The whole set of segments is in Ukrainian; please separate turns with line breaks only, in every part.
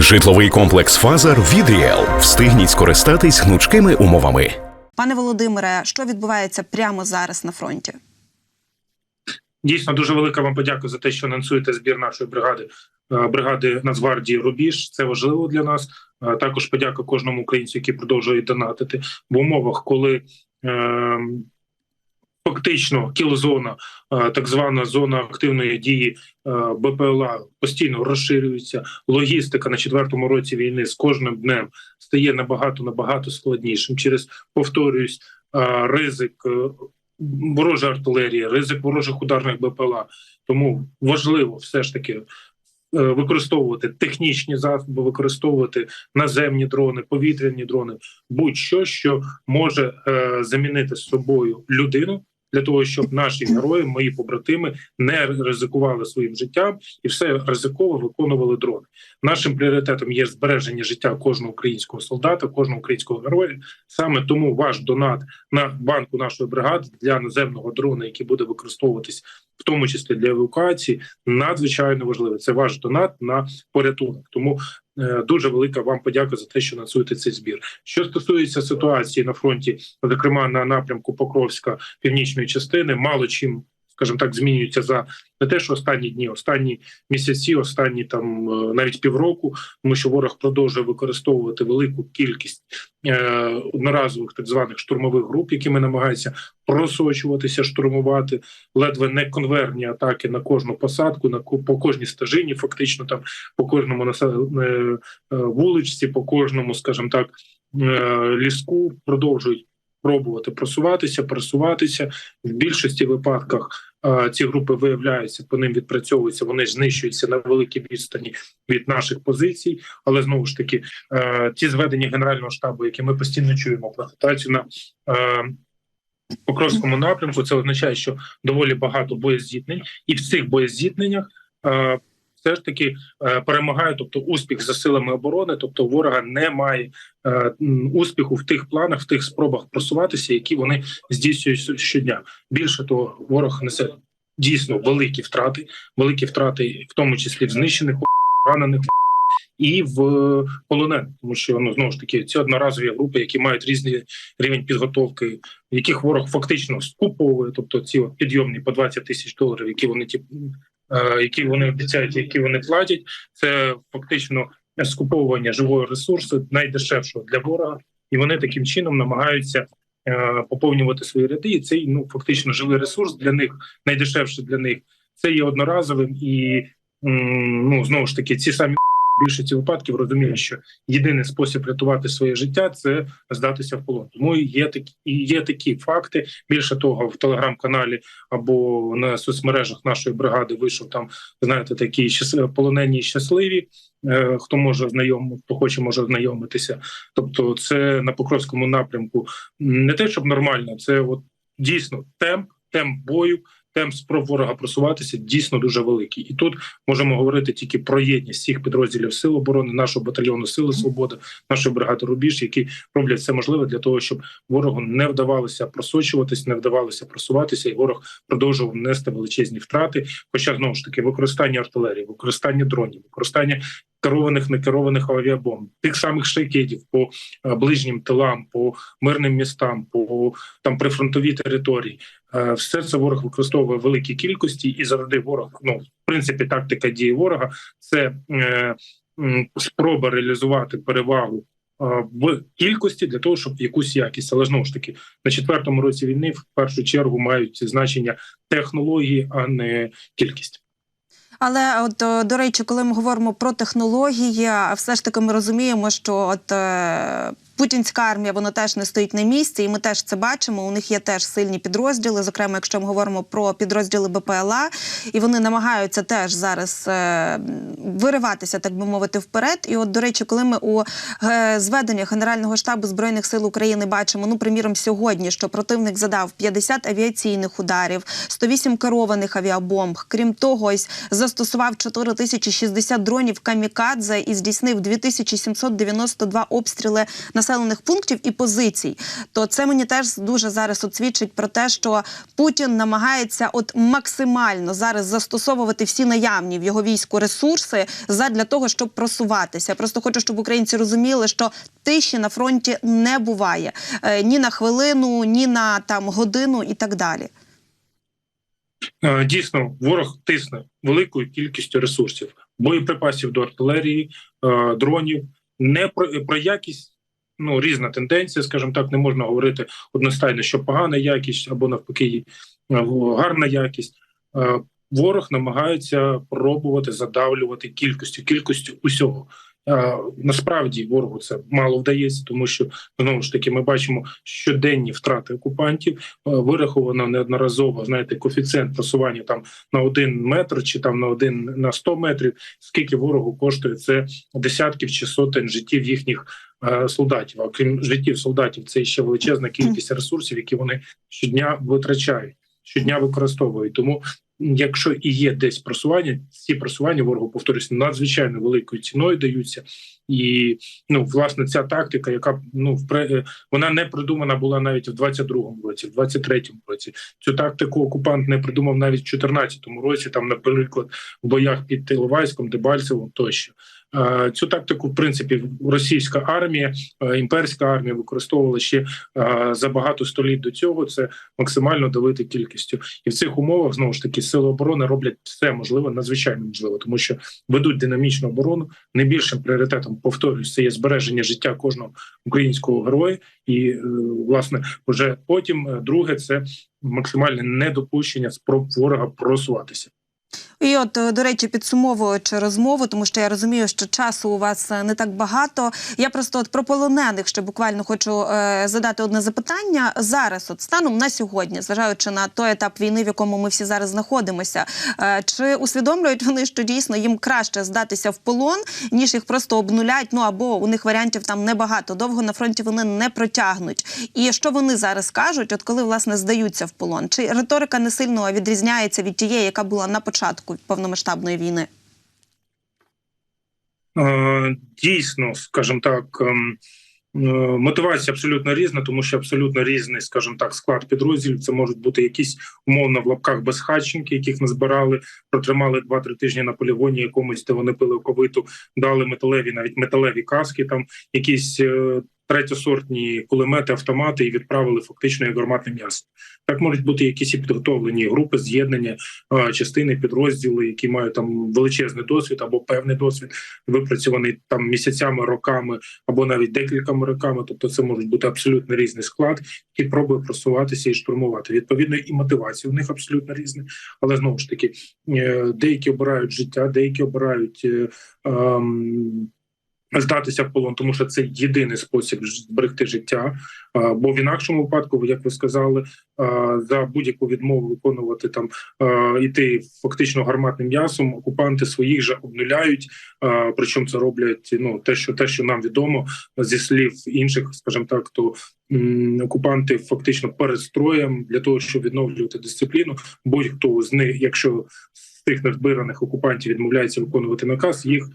Житловий комплекс Фазар від Ріел. Встигніть скористатись гнучкими умовами.
Пане Володимире, що відбувається прямо зараз на фронті?
Дійсно, дуже велика вам подяка за те, що анонсуєте збір нашої бригади е, бригади Нацгвардії Рубіж. Це важливо для нас. Е, Також подяка кожному українцю, який продовжує донатити в умовах, коли е, фактично кілозона, е, так звана зона активної дії е, БПЛА постійно розширюється. Логістика на четвертому році війни з кожним днем стає набагато набагато складнішим. Через повторююсь, е, ризик. ворожа артилерія, ризик ворожих ударних БПЛА. Тому важливо все ж таки використовувати технічні засоби, використовувати наземні дрони, повітряні дрони, будь-що, що може замінити собою людину. Для того щоб наші герої, мої побратими, не ризикували своїм життям і все ризиково виконували дрони. Нашим пріоритетом є збереження життя кожного українського солдата, кожного українського героя. Саме тому ваш донат на банку нашої бригади для наземного дрона, який буде використовуватись в тому числі для евакуації, надзвичайно важливе. Це ваш донат на порятунок. Тому е, дуже велика вам подяка за те, що нацуєте цей збір. Що стосується ситуації на фронті, зокрема на напрямку Покровська північної частини, мало чим. Скажімо так, змінюється за не те, що останні дні, останні місяці, останні там е, навіть півроку, тому що ворог продовжує використовувати велику кількість е, одноразових так званих штурмових груп, якими намагаються просочуватися, штурмувати. Ледве не конверні атаки на кожну посадку, на по кожній стежині, фактично там по кожному е, вуличці, по кожному, скажімо так, ліску продовжують пробувати просуватися, пересуватися в більшості випадках. Ці групи виявляються, по ним відпрацьовуються, вони знищуються на великій відстані від наших позицій. Але знову ж таки, ті зведення генерального штабу, які ми постійно чуємо про ситуацію на Покровському напрямку, це означає, що доволі багато боєзіткнень, і в цих боєзіткненнях е, все ж таки е, перемагає, тобто успіх за силами оборони, тобто ворога немає е, успіху в тих планах, в тих спробах просуватися, які вони здійснюють щодня. Більше того, ворог несе дійсно великі втрати, великі втрати, в тому числі в знищених ранених. І в полонених, тому що ну знову ж таки ці одноразові групи, які мають різний рівень підготовки, яких ворог фактично скуповує, тобто ці от підйомні по 20 тисяч доларів, які вони ті, які вони обіцяють, які вони платять, це фактично скуповування живого ресурсу найдешевшого для ворога, і вони таким чином намагаються е, поповнювати свої ряди. І цей ну фактично живий ресурс для них найдешевший для них. Це є одноразовим і ну знову ж таки ці самі більшості випадків розуміють, що єдиний спосіб рятувати своє життя це здатися в полон. Тому є такі є такі факти. Більше того, в телеграм-каналі або на соцмережах нашої бригади вийшов там. Знаєте, такі полонені щасливі. Е, Хто може знайом, хто хоче, може ознайомитися. Тобто, це на Покровському напрямку не те, щоб нормально, це от дійсно темп, темп бою. Темп спроб ворога просуватися дійсно дуже великий, і тут можемо говорити тільки про єдність всіх підрозділів сил оборони, нашого батальйону Сили Свободи, нашої бригади Рубіж, які роблять все можливе для того, щоб ворогу не вдавалося просочуватись, не вдавалося просуватися, і ворог продовжував нести величезні втрати. Хоча знову ж таки використання артилерії, використання дронів, використання керованих некерованих авіабомб, тих самих шайкедів по е, ближнім тилам, по мирним містам, по там прифронтовій території. Е, Все це ворог використовує в великій кількості, і завжди ворог, ну в принципі, тактика дії ворога це е, спроба реалізувати перевагу е, в кількості для того, щоб якусь якість, але знову ж таки на четвертому році війни в першу чергу мають значення технології, а не кількість.
Але от е, до речі, коли ми говоримо про технології, все ж таки ми розуміємо, що от путінська армія вона теж не стоїть на місці, і ми теж це бачимо. У них є теж сильні підрозділи. Зокрема, якщо ми говоримо про підрозділи БПЛА, і вони намагаються теж зараз е, вириватися, так би мовити, вперед. І от, до речі, коли ми у е, зведеннях Генерального штабу збройних сил України бачимо, ну приміром, сьогодні, що противник задав 50 авіаційних ударів, 108 керованих авіабомб. Крім того, ось застосував 4060 дронів камікадзе і здійснив 2792 обстріли населених населених пунктів і позицій. То це мені теж дуже зараз свідчить про те, що Путін намагається от максимально зараз застосовувати всі наявні в його війську ресурси задля того, щоб просуватися. Просто хочу, щоб українці розуміли, що тиші на фронті не буває е, ні на хвилину, ні на там годину і так далі.
Е, Дійсно, ворог тисне великою кількістю ресурсів, боєприпасів до артилерії, е, дронів. Не про, про якість, ну різна тенденція, скажімо так, не можна говорити одностайно, що погана якість або навпаки е, гарна якість. Е, Ворог намагається пробувати задавлювати кількістю кількістю усього. Насправді ворогу це мало вдається, тому що знову ж таки ми бачимо щоденні втрати окупантів. Е, Вираховано неодноразово знаєте, коефіцієнт просування там на один метр чи там на один на 100 метрів. Скільки ворогу коштує це десятків чи сотень життів їхніх е, солдатів. А крім життів солдатів, це ще величезна кількість ресурсів, які вони щодня витрачають, щодня використовують. Тому якщо і є десь просування, ці просування ворогу повторюсь надзвичайно великою ціною даються, і ну власне ця тактика, яка ну впре- вона не придумана була навіть в 22-му році, в 23-му році. Цю тактику окупант не придумав навіть в 14-му році. Там, наприклад, в боях під Тиловайськом, Дебальцевом тощо. Е, Цю тактику, в принципі, російська армія, е, імперська армія використовувала ще е, за багато століть до цього. Це максимально давити кількістю, і в цих умовах знову ж таки сили оборони роблять все можливе, надзвичайно можливе, тому що ведуть динамічну оборону. Найбільшим пріоритетом повторюсь, це є збереження життя кожного українського героя, і власне вже потім друге це максимальне недопущення спроб ворога просуватися.
І от, е, до речі, підсумовуючи розмову, тому що я розумію, що часу у вас е, не так багато. Я просто от про полонених ще буквально хочу е, задати одне запитання. Зараз, от станом на сьогодні, зважаючи на той етап війни, в якому ми всі зараз знаходимося, е, чи усвідомлюють вони, що дійсно їм краще здатися в полон, ніж їх просто обнулять? Ну або у них варіантів там небагато. Довго на фронті вони не протягнуть. І що вони зараз кажуть, от коли власне здаються в полон? Чи риторика не сильно відрізняється від тієї, яка була на початку повномасштабної війни?
Е, Дійсно, скажімо так, ем, е, мотивація абсолютно різна, тому що абсолютно різний, скажімо так, склад підрозділів. Це можуть бути якісь умовно в лапках безхатченки, яких назбирали, протримали 2-3 тижні на полігоні якомусь, де вони пили оковиту, дали металеві, навіть металеві каски, там якісь. е, Третьосортні кулемети, автомати і відправили фактично як гарматне м'ясо. Так можуть бути якісь і підготовлені групи з'єднання, е, частини, підрозділи, які мають там величезний досвід або певний досвід, випрацьований там місяцями, роками або навіть декількома роками. Тобто, це можуть бути абсолютно різний склад, який пробує просуватися і штурмувати. Відповідно, і мотивація у них абсолютно різна. Але знову ж таки, е, деякі обирають життя, деякі обирають. е, ем, Здатися в полон, тому що це єдиний спосіб зберегти життя. Бо в інакшому випадку, як ви сказали, за будь-яку відмову виконувати там іти фактично гарматним м'ясом. Окупанти своїх же обнуляють. Причому це роблять ну те, що те, що нам відомо зі слів інших, скажімо так, то окупанти фактично перед строєм для того, щоб відновлювати дисципліну. Будь-хто з них, якщо з тих незбираних окупантів відмовляється виконувати наказ, їх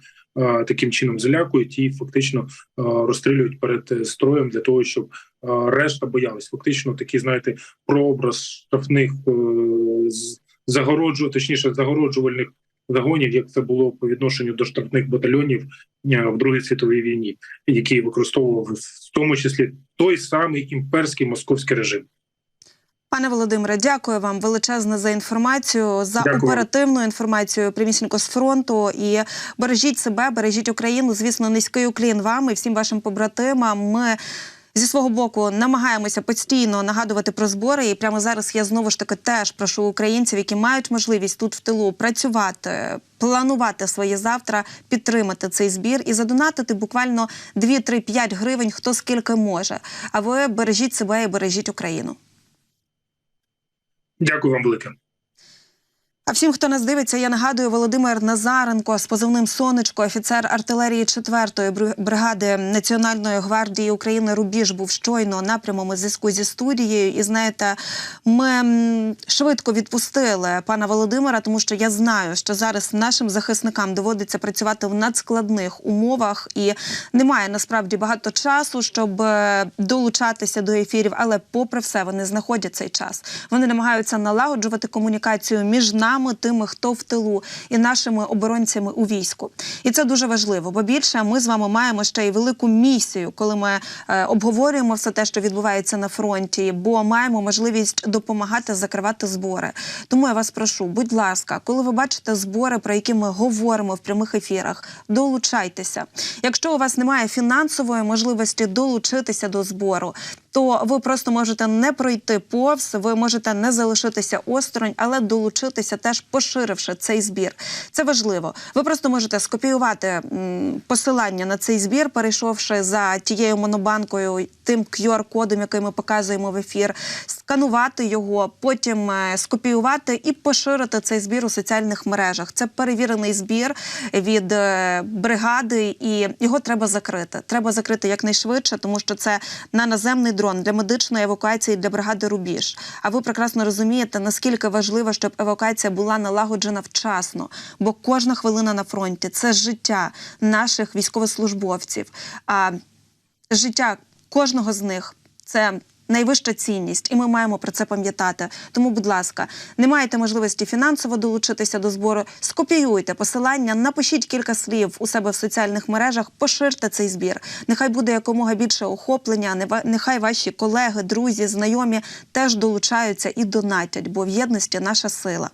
таким чином залякують і фактично розстрілюють перед е, строєм для того, щоб решта боялись. Фактично, такий, знаєте, прообраз штрафних е, загороджу, точніше, загороджувальних загонів, як це було по відношенню до штрафних батальйонів е, в Другій світовій війні, які використовував в тому числі той самий імперський московський режим.
Пане Володимире, дякую вам величезне за інформацію, за
Дякую.
оперативну інформацію прямісінько з фронту. І бережіть себе, бережіть Україну. Звісно, низький уклін вам і всім вашим побратимам. Ми зі свого боку намагаємося постійно нагадувати про збори. І прямо зараз я знову ж таки теж прошу українців, які мають можливість тут в тилу працювати, планувати своє завтра, підтримати цей збір і задонатити буквально 2-3-5 гривень, хто скільки може. А ви бережіть себе і бережіть Україну.
Дякую вам велике.
А всім, хто нас дивиться, я нагадую Володимир Назаренко з позивним Сонечко, офіцер артилерії 4-ї бригади Національної гвардії України Рубіж був щойно на прямому зв'язку зі студією. І знаєте, ми швидко відпустили пана Володимира, тому що я знаю, що зараз нашим захисникам доводиться працювати в надскладних умовах, і немає насправді багато часу, щоб е, долучатися до ефірів. Але, попри все, вони знаходять цей час. Вони намагаються налагоджувати комунікацію між нами, тими, хто в тилу, і нашими оборонцями у війську. І це дуже важливо, бо більше ми з вами маємо ще й велику місію, коли ми е, обговорюємо все те, що відбувається на фронті, бо маємо можливість допомагати закривати збори. Тому я вас прошу, будь ласка, коли ви бачите збори, про які ми говоримо в прямих ефірах, долучайтеся. Якщо у вас немає фінансової можливості долучитися до збору, то ви просто можете не пройти повз, ви можете не залишитися осторонь, але долучитися теж поширивши цей збір. Це важливо. Ви просто можете скопіювати посилання на цей збір, перейшовши за тією монобанкою, тим QR-кодом, який ми показуємо в ефір, сканувати його, потім е, скопіювати і поширити цей збір у соціальних мережах. Це перевірений збір від е, бригади, і його треба закрити. Треба закрити якнайшвидше, тому що це на наземний дрон для медичної евакуації для бригади Рубіж. А ви прекрасно розумієте, наскільки важливо, щоб евакуація була налагоджена вчасно, бо кожна хвилина на фронті це життя наших військовослужбовців. А життя кожного з них це. Найвища цінність, і ми маємо про це пам'ятати. Тому, будь ласка, не маєте можливості фінансово долучитися до збору. Скопіюйте посилання, напишіть кілька слів у себе в соціальних мережах, поширте цей збір. Нехай буде якомога більше охоплення. Нехай ваші колеги, друзі, знайомі теж долучаються і донатять, бо в єдності наша сила.